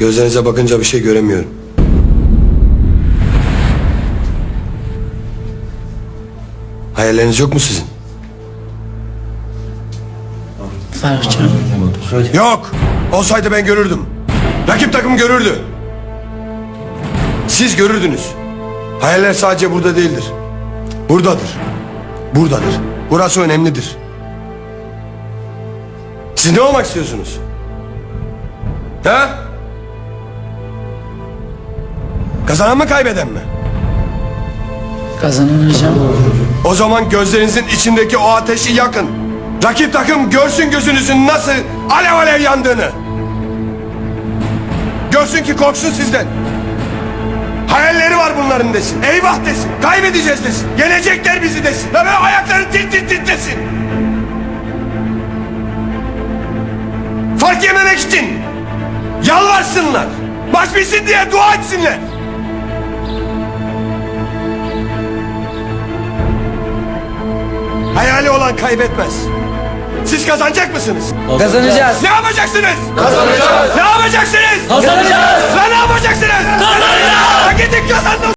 Gözlerinize bakınca bir şey göremiyorum. Hayalleriniz yok mu sizin? Var hocam. Yok. Olsaydı ben görürdüm. Rakip takım görürdü. Siz görürdünüz. Hayaller sadece burada değildir. Buradadır. Buradadır. Burası önemlidir. Siz ne olmak istiyorsunuz? Ha? Kazanan mı kaybeden mi? Kazanan hocam. O zaman gözlerinizin içindeki o ateşi yakın. Rakip takım görsün gözünüzün nasıl alev alev yandığını. Görsün ki korksun sizden. Hayalleri var bunların desin. Eyvah desin. Kaybedeceğiz desin. Yenecekler bizi desin. Ve böyle ayakları tit tit titresin. Fark yememek için yalvarsınlar. Baş bilsin diye dua etsinler. Hayali olan kaybetmez. Siz kazanacak mısınız? Kazanacağız. Ne yapacaksınız? Kazanacağız. Ne yapacaksınız? Kazanacağız. Lan ne yapacaksınız? Kazanacağız. Gidin kazanın.